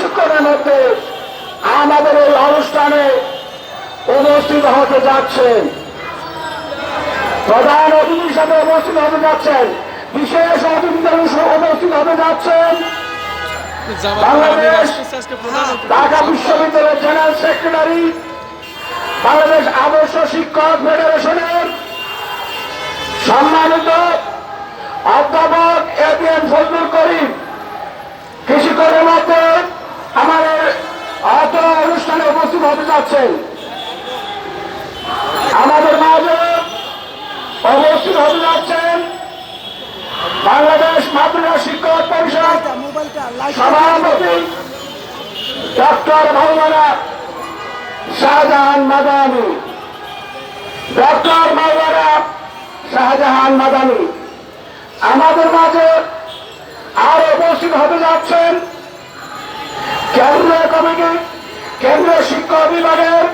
কিছুক্ষণের মধ্যে আমাদের এই অনুষ্ঠানে উপস্থিত হতে যাচ্ছেন প্রধান অতিথি হিসাবে উপস্থিত হতে যাচ্ছেন বিশেষ অতিথিদের উপস্থিত হতে যাচ্ছেন বাংলাদেশ। ঢাকা বিশ্ববিদ্যালয়ের জেনারেল সেক্রেটারি, বাংলাদেশ আদর্শ শিক্ষক ফেডারেশনের সম্মানিত অধ্যাপক A P M Fazlul Karim কিছুক্ষণের মধ্যে হতে যাচ্ছেন আমাদের মাঝে উপস্থিত হতে যাচ্ছেন বাংলাদেশ মাদ্রাসা শিক্ষক পরিষদ সভাপতি ডক্টর মৌলানা শাহজাহান মাদানি। ডক্টর মৌলানা শাহজাহান মাদানি। আমাদের মাঝে আর উপস্থিত হতে যাচ্ছেন। কেন্দ্রীয় কমিটি কেন্দ্রীয় শিক্ষা বিভাগের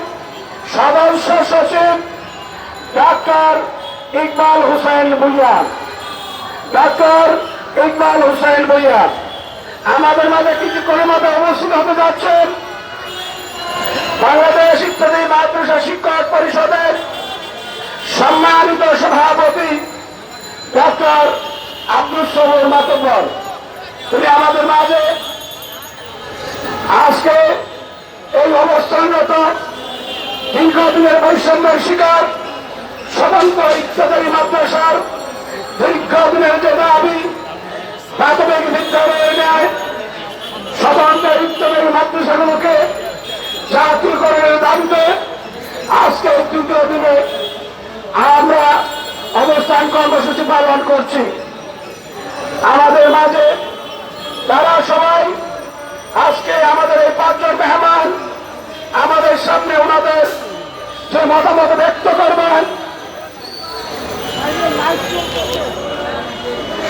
সদস্য সচিব ডক্টর ইকবাল হোসেন ভুইয়া। ডাক্তার ইকবাল হোসেন ভুইয়া, আমাদের মাঝে কিছুক্ষণের মধ্যে অবস্থিত হতে যাচ্ছেন বাংলাদেশ ইত্যাদি মাদ্রাসা শিক্ষক পরিষদের সম্মানিত সভাপতি ডক্টর আব্দুল সবুর মাতব্বর। তিনি আমাদের মাঝে আজকে এই অবস্থানরত দীর্ঘদিনের বৈষম্যের শিকার স্বতন্ত্র ইত্যাদি মাদ্রাসার দীর্ঘদিনের যে দাবি, প্রাথমিক বিদ্যালয়ের ন্যায় স্বতন্ত্র ইত্যাদি মাদ্রাসাগুলোকে জাতীয়করণের দাবিতে আজকে তৃতীয় দিনে আমরা অবস্থান কর্মসূচি পালন করছি। সামনে যে মতামত ব্যক্ত করবেন।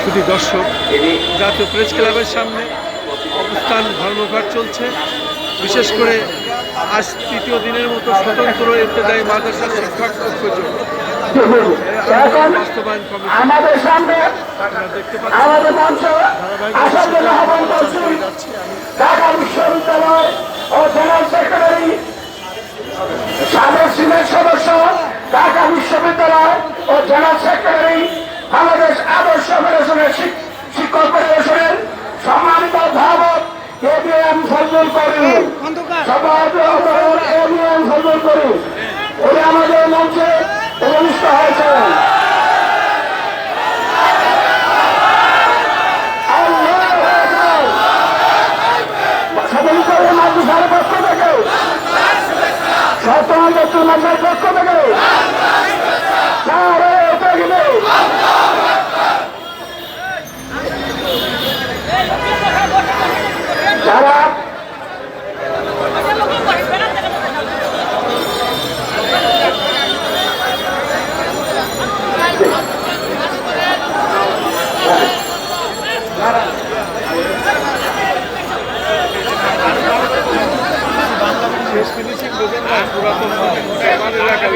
শুধু দর্শক জাতীয় প্রেস ক্লাবের সামনে অবস্থান ধর্মঘট চলছে। বিশেষ করে আজ তৃতীয় দিনের মতো স্বতন্ত্র ইত্যাদি মাদ্রাসা শিক্ষক পক্ষ বাস্তবায়ন কমিটি। আমাদের সামনে দেখতে পাচ্ছেন। আমাদের মঞ্চ আসার জন্য আহ্বান করছি। ঢাকা বিশ্ববিদ্যালয় ও জেনারেল সেক্রেটারি সাবেক সিনেট সদস্য ঢাকা বিশ্ববিদ্যালয় ও জেনারেল সেক্রেটারি বাংলাদেশ আদর্শ ফেডারেশনের শিক- শিক্ষক ফেডারেশনের সম্মানিত অধ্যাপক এ বি এম করিম। সভাপতি A B M Fazlul Karim. উনি আমাদের মঞ্চে অনুষ্ঠিত হয়েছেন স্বতন্ত্র মাদ্রাসার পক্ষ থেকে মাদ্রাসার পক্ষ থেকে পুরাতন আমার এলাকা